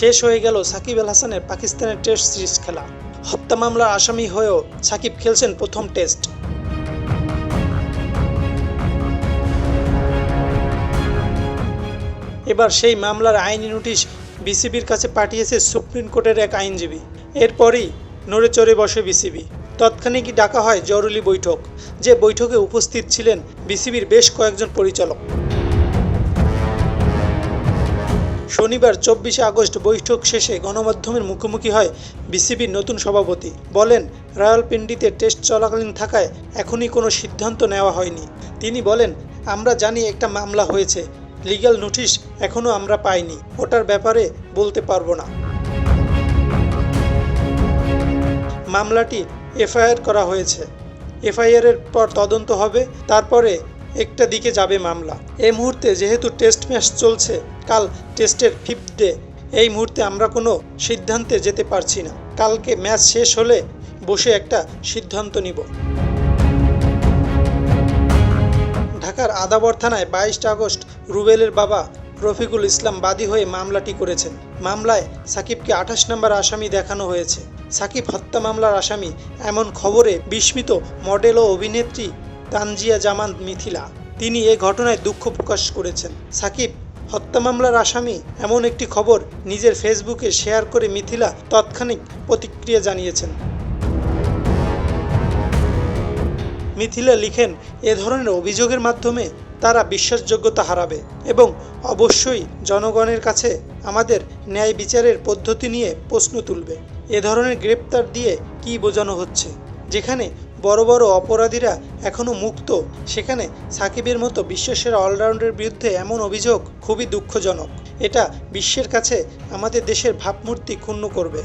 শেষ হয়ে গেল সাকিব আল হাসানের পাকিস্তানের টেস্ট সিরিজ খেলা। হত্যা মামলার আসামি হয়েও সাকিব খেলছেন প্রথম টেস্ট। এবার সেই মামলার আইনি নোটিশ বিসিবির কাছে পাঠিয়েছে সুপ্রিম কোর্টের এক আইনজীবী। এরপরই নড়ে চড়ে বসে বিসিবি। তৎক্ষণিকই ডাকা হয় জরুরি বৈঠক, যে বৈঠকে উপস্থিত ছিলেন বিসিবির বেশ কয়েকজন পরিচালক। শনিবার চব্বিশে আগস্ট বৈঠক শেষে গণমাধ্যমের মুখোমুখি হয় বিসিবির নতুন সভাপতি। বলেন, রায়ালপিন্ডিতে টেস্ট চলাকালীন থাকায় এখনই কোনো সিদ্ধান্ত নেওয়া হয়নি। তিনি বলেন, আমরা জানি একটা মামলা হয়েছে। লিগ্যাল নোটিশ এখনও আমরা পাইনি। ওটার ব্যাপারে বলতে পারব না। মামলাটি এফআইআর করা হয়েছে। এফআইআর এর পর তদন্ত হবে। তারপরে একটা দিকে যাবে মামলা। এই মুহূর্তে যেহেতু টেস্ট ম্যাচ চলছে, কাল টেস্টের ফিফথ ডে এই মুহূর্তে আমরা কোনো সিদ্ধান্তে যেতে পারছি না। কালকে ম্যাচ শেষ হলে বসে একটা সিদ্ধান্ত নিব। ঢাকার আদাবর থানায় বাইশে আগস্ট রুবেলের বাবা রফিকুল ইসলাম বাদী হয়ে মামলাটি করেছেন। মামলায় সাকিবকে আঠাশ নম্বর আসামি দেখানো হয়েছে। সাকিব হত্যা মামলার আসামি, এমন খবরে বিস্মিত মডেল ও অভিনেত্রী তানজিয়া জামান মিথিলা। তিনি এ ঘটনায় দুঃখ প্রকাশ করেছেন। সাকিব, হত্যা মামলার আসামি, এমন একটি খবর নিজের ফেসবুকে শেয়ার করে মিথিলা তৎক্ষণিক প্রতিক্রিয়া জানিয়েছেন। মিথিলা লিখেন, এ ধরনের অভিযোগের মাধ্যমে তারা বিশ্বাসযোগ্যতা হারাবে এবং অবশ্যই জনগণের কাছে আমাদের ন্যায় বিচারের পদ্ধতি নিয়ে প্রশ্ন তুলবে। এ ধরনের গ্রেপ্তার দিয়ে কি বোঝানো হচ্ছে? যেখানে বড় বড় অপরাধীরা এখনও মুক্ত। সেখানে সাকিবের মতো বিশ্বসেরা অলরাউন্ডের বিরুদ্ধে এমন অভিযোগ খুবই দুঃখজনক। এটা বিশ্বের কাছে আমাদের দেশের ভাবমূর্তি ক্ষুণ্ণ করবে।